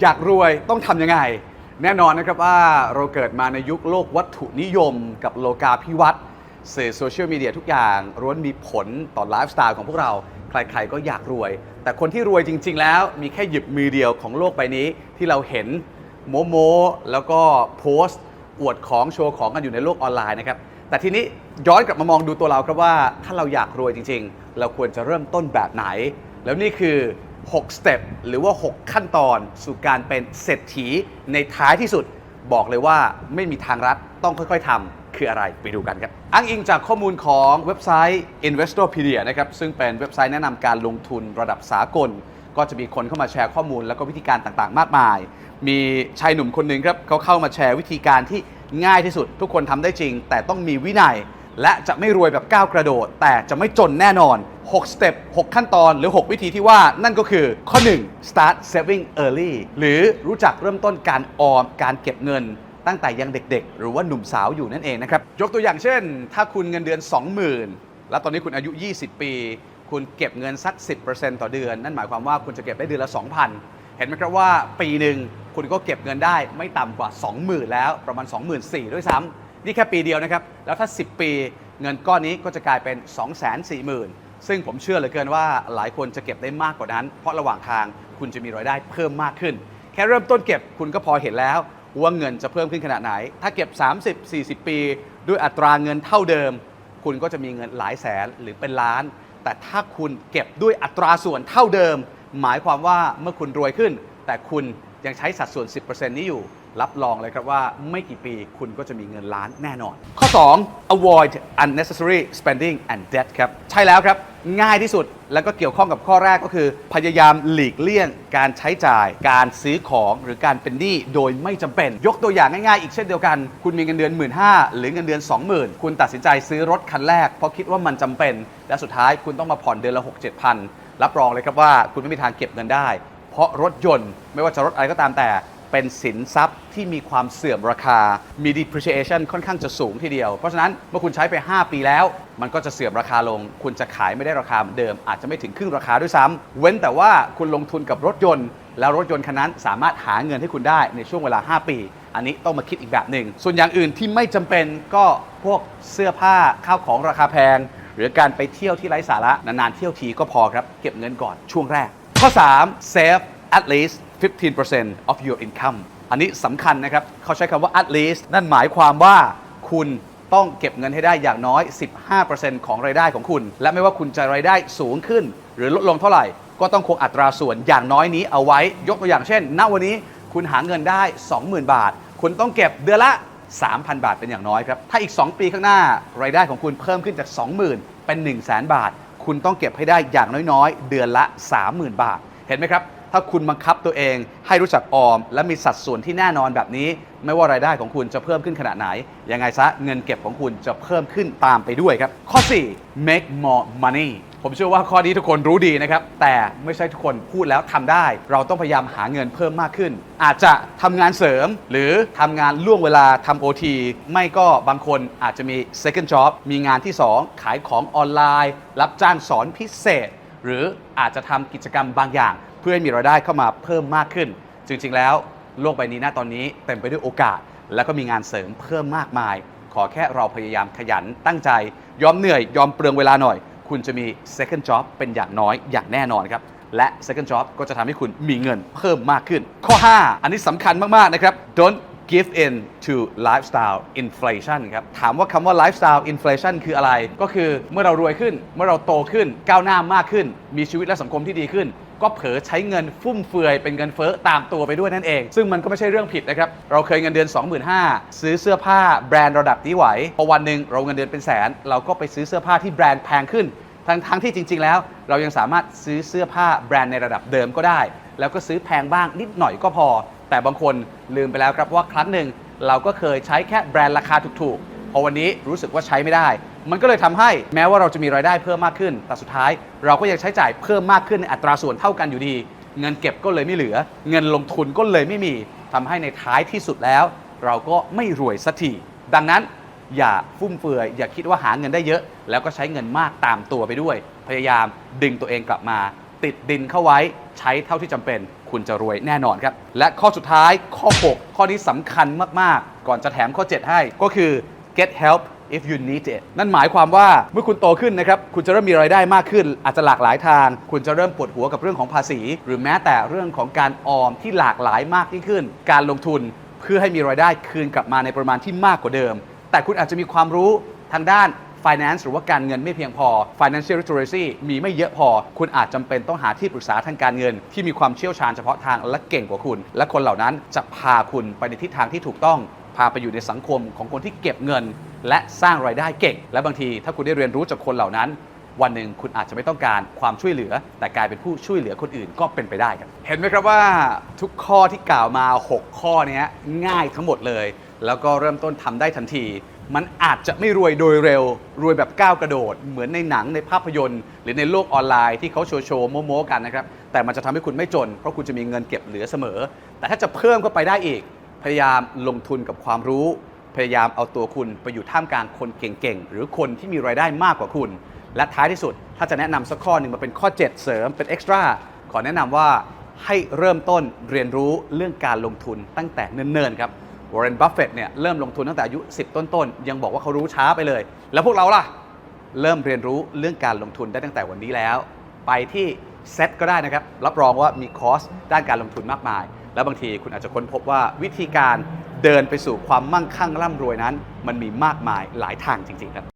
อยากรวยต้องทำยังไง แน่นอนนะครับว่าเราเกิดมาในยุคโลกวัตถุนิยมกับโลกาภิวัตน์สื่อโซเชียลมีเดียทุกอย่างล้วนมีผลต่อไลฟ์สไตล์ของพวกเรา ใครๆก็อยากรวย แต่คนที่รวยจริง ๆ แล้วมีแค่หยิบมือเดียวของโลกใบนี้ ที่เราเห็นโมโมแล้วก็โพสต์ อวดของโชว์ของกันอยู่ในโลกออนไลน์นะครับแต่ทีนี้ย้อนกลับมามองดูตัวเราครับว่าถ้าเราอยากรวยจริง ๆ เราควรจะเริ่มต้นแบบไหน แล้วนี่คือ 6 สเต็ปหรือว่า 6 ขั้นตอนสู่การเป็นเศรษฐีในท้ายที่สุด บอกเลยว่าไม่มีทางรัดต้องค่อยๆทำคืออะไรไปดูกันครับ อ้างอิงจากข้อมูลของเว็บไซต์ Investopedia นะครับซึ่งเป็นเว็บไซต์แนะนำการลงทุนระดับสากล ก็จะมีคนเข้ามาแชร์ข้อมูลแล้วก็วิธีการต่างๆ มากมาย มีชายหนุ่มคนหนึ่งครับเขาเข้ามาแชร์วิธีการที่ง่ายที่สุด ทุกคนทำได้จริง แต่ต้องมีวินัย และจะไม่รวยแบบก้าวกระโดด แต่จะไม่จนแน่นอน 6 สเต็ป 6 ขั้นตอนหรือ 6 วิธีที่ว่านั่นก็คือข้อ 1 start saving early หรือรู้จักเริ่มต้นการออมการเก็บเงินตั้งแต่ยังเด็กๆ หรือว่าหนุ่มสาวอยู่นั่นเองนะครับ ยกตัวอย่างเช่น ถ้าคุณเงินเดือน 20,000 แล้วตอนนี้คุณอายุ 20 ปี คุณเก็บเงินสัก 10%ต่อเดือน นั่นหมายความว่าคุณจะเก็บได้เดือนละ 2,000 เห็นไหมครับว่าปีหนึ่งคุณก็เก็บเงินได้ไม่ต่ำกว่า 20,000 แล้วประมาณ 24,000 ด้วยซ้ำ นี่แค่ปีเดียวนะครับ แล้วถ้า 10 ปีเงินก้อนนี้ก็จะกลายเป็น 240,000 ซึ่งผมเชื่อเหลือเกินว่าหลายคนจะเก็บได้มากกว่านั้น เพราะระหว่างทางคุณจะมีรายได้เพิ่มมากขึ้น แค่เริ่มต้นเก็บคุณก็พอเห็นแล้วว่าเงินจะเพิ่มขึ้นขนาดไหน ถ้าเก็บ 30-40 ปี ด้วยอัตราเงินเท่าเดิม คุณก็จะมีเงินหลายแสนหรือเป็นล้าน แต่ถ้าคุณเก็บด้วยอัตราส่วนเท่าเดิม หมายความว่าเมื่อคุณรวยขึ้น แต่คุณยังใช้สัดส่วน 10%นี้อยู่ รับรองเลยครับว่าไม่กี่ปีคุณก็จะมีเงินล้านแน่นอน ข้อ 2 avoid unnecessary spending and debt ครับ ใช่แล้วครับ ง่ายที่สุดแล้วก็เกี่ยวข้องกับข้อแรกก็คือ พยายามหลีกเลี่ยง การใช้จ่าย การซื้อของหรือการเป็นหนี้โดยไม่จำเป็น ยกตัวอย่างง่ายๆ อีกเช่นเดียวกัน คุณมีเงินเดือน 1 5ื่นหรือเงินเดือน 20,000 คุณตัดสินใจซื้อรถคันแรกเพราะคิดว่ามันจำเป็น และสุดท้ายคุณต้องมาผ่อนเดือนละ 6 7 0 0 0 รับรองเลยครับว่าคุณไม่มีทางเก็บเงินได้ เพราะรถยนต์ไม่ว่าจะรถอะไรก็ตามแต่ เป็นสินทรัพย์ที่มีความเสื่อมราคา มี depreciation ค่อนข้างจะสูงทีเดียว เพราะฉะนั้นเมื่อคุณใช้ไป 5 ปีแล้ว มันก็จะเสื่อมราคาลง คุณจะขายไม่ได้ราคาเหมือนเดิม อาจจะไม่ถึงครึ่งราคาด้วยซ้ำเว้นแต่ว่าคุณลงทุนกับรถยนต์ แล้วรถยนต์คันนั้นสามารถหาเงินให้คุณได้ในช่วงเวลา 5 ปี อันนี้ต้องมาคิดอีกแบบหนึ่ง ส่วนอย่างอื่นที่ไม่จำเป็นก็พวกเสื้อผ้าข้าวของราคาแพง หรือการไปเที่ยวที่ไร้สาระนานๆเที่ยวทีก็พอครับ เก็บเงินก่อนช่วงแรก ข้อ 3 save at least 15% of your income อันนี้สำคัญนะครับ เขาใช้คำว่า at least นั่นหมายความว่าคุณต้องเก็บเงินให้ได้อย่างน้อย 15%ของรายได้ของคุณ และไม่ว่าคุณจะรายได้สูงขึ้น หรือลดลงเท่าไหร่ ก็ต้องคงอัตราส่วนอย่างน้อยนี้เอาไว้ ยกตัวอย่างเช่น ณ วันนี้คุณหาเงินได้ 20,000 บาท คุณต้องเก็บเดือนละ 3,000 บาทเป็นอย่างน้อยครับ ถ้าอีก 2 ปีข้างหน้ารายได้ของคุณเพิ่มขึ้นจาก 20,000 เป็น 1 0 0 0 0แบาท คุณต้องเก็บให้ได้อย่างน้อยๆ เดือนละ 30,000 บาท เห็นไหมครับ ถ้าคุณบังคับตัวเองให้รู้จักออม และมีสัดส่วนที่แน่นอนแบบนี้ ไม่ว่ารายได้ของคุณจะเพิ่มขึ้นขนาดไหน ยังไงซะเงินเก็บของคุณจะเพิ่มขึ้นตามไปด้วยครับ ข้อ 4 make more money ผมเชื่อว่าข้อนี้ทุกคนรู้ดีนะครับ แต่ไม่ใช่ทุกคนพูดแล้วทำได้ เราต้องพยายามหาเงินเพิ่มมากขึ้น อาจจะทำงานเสริม หรือทำงานล่วงเวลาทำ OT ไม่ก็บางคนอาจจะมี second job มีงานที่ 2 ขายของออนไลน์ รับจ้างสอนพิเศษ หรืออาจจะทำกิจกรรมบางอย่าง พื่อให้มีรายได้เข้ามาเพิ่มมากขึ้น จริง ๆ แล้วโลกใบนี้ณตอนนี้เต็มไปด้วยโอกาส แล้วก็มีงานเสริมเพิ่มมากมาย ขอแค่เราพยายามขยันตั้งใจ ยอมเหนื่อย ยอมเปลืองเวลาหน่อย คุณจะมี second job เป็นอย่างน้อยอย่างแน่นอนครับ และ second job ก็จะทำให้คุณมีเงินเพิ่มมากขึ้น ข้อ 5 อันนี้สำคัญมากๆนะครับ don't give in to lifestyle inflation ครับ ถามว่าคำว่า lifestyle inflation คืออะไร ก็คือเมื่อเรารวยขึ้น เมื่อเราโตขึ้น ก้าวหน้ามากขึ้น มีชีวิตและสังคมที่ดีขึ้น ก็เผลอใช้เงินฟุ่มเฟือยเป็นเงินเฟ้อตามตัวไปด้วยนั่นเอง ซึ่งมันก็ไม่ใช่เรื่องผิดนะครับ เราเคยเงินเดือน 25,000 ซื้อเสื้อผ้าแบรนด์ระดับนี้ไหวพอวันหนึ่งเราเงินเดือนเป็นแสน เราก็ไปซื้อเสื้อผ้าที่แบรนด์แพงขึ้น ทั้งทั้งที่จริง ๆ แล้ว เรายังสามารถซื้อเสื้อผ้าแบรนด์ในระดับเดิมก็ได้ แล้วก็ซื้อแพงบ้างนิดหน่อยก็พอ แต่บางคนลืมไปแล้วครับว่าครั้งหนึ่งเราก็เคยใช้แค่แบรนด์ราคาถูกๆพอวันนี้รู้สึกว่าใช้ไม่ได้ มันก็เลยทำให้แม้ว่าเราจะมีรายได้เพิ่มมากขึ้น แต่สุดท้ายเราก็ยังใช้จ่ายเพิ่มมากขึ้นในอัตราส่วนเท่ากันอยู่ดี เงินเก็บก็เลยไม่เหลือ เงินลงทุนก็เลยไม่มีทำให้ในท้ายที่สุดแล้ว เราก็ไม่รวยสักทีดังนั้นอย่าฟุ่มเฟือยอย่าคิดว่าหาเงินได้เยอะ แล้วก็ใช้เงินมากตามตัวไปด้วย พยายามดึงตัวเองกลับมา ติดดินเข้าไว้ใช้เท่าที่จำเป็น คุณจะรวยแน่นอนครับ และข้อสุดท้ายข้อ 6 ข้อนี้สำคัญมากๆ ก่อนจะแถมข้อ 7 ให้ก็คือ get help if you need it นั่นหมายความว่าเมื่อคุณโตขึ้นนะครับ คุณจะเริ่มมีรายได้มากขึ้น อาจจะหลากหลายทาง คุณจะเริ่มปวดหัวกับเรื่องของภาษี หรือแม้แต่เรื่องของการออมที่หลากหลายมากยิ่งขึ้น การลงทุนเพื่อให้มีรายได้คืนกลับมาในปริมาณที่มากกว่าเดิม แต่คุณอาจจะมีความรู้ทางด้าน finance หรือว่าการเงินไม่เพียงพอ financial literacy มีไม่เยอะพอ คุณอาจจำเป็นต้องหาที่ปรึกษาทางการเงิน ที่มีความเชี่ยวชาญเฉพาะทางและเก่งกว่าคุณ และคนเหล่านั้นจะพาคุณไปในทิศทางที่ถูกต้อง พาไปอยู่ในสังคมของคนที่เก็บเงิน และสร้างรายได้เก่ง และบางทีถ้าคุณได้เรียนรู้จากคนเหล่านั้น วันหนึ่งคุณอาจจะไม่ต้องการความช่วยเหลือ แต่กลายเป็นผู้ช่วยเหลือคนอื่นก็เป็นไปได้ครับเห็นไหมครับว่าทุกข้อที่กล่าวมา 6 ข้อนี้ง่ายทั้งหมดเลย แล้วก็เริ่มต้นทำได้ทันทีมันอาจจะไม่รวยโดยเร็ว รวยแบบก้าวกระโดด เหมือนในหนังในภาพยนตร์ หรือในโลกออนไลน์ที่เขาโชว์โชว์โม้ๆกันนะครับ แต่มันจะทำให้คุณไม่จน เพราะคุณจะมีเงินเก็บเหลือเสมอ แต่ถ้าจะเพิ่มเข้าไปได้อีก พยายามลงทุนกับความรู้ พยายามเอาตัวคุณไปอยู่ท่ามกลางคนเก่งๆ หรือคนที่มีรายได้มากกว่าคุณ และท้ายที่สุด ถ้าจะแนะนำสักข้อหนึ่งมาเป็นข้อ 7 เสริมเป็นเอ็กซ์ตร้าขอแนะนำว่าให้เริ่มต้นเรียนรู้เรื่องการลงทุนตั้งแต่เนิ่นๆครับวอร์เรน บัฟเฟตเนี่ยเริ่มลงทุนตั้งแต่อายุ 10 ต้นๆ ยังบอกว่าเขารู้ช้าไปเลย แล้วพวกเราล่ะ เริ่มเรียนรู้เรื่องการลงทุนได้ตั้งแต่วันนี้แล้ว ไปที่เซ็ตก็ได้นะครับ รับรองว่ามีคอร์สด้านการลงทุนมากมาย แล้วบางทีคุณอาจจะค้นพบว่าวิธีการเดินไปสู่ความมั่งคั่งร่ำรวยนั้น มันมีมากมายหลายทางจริงๆครับ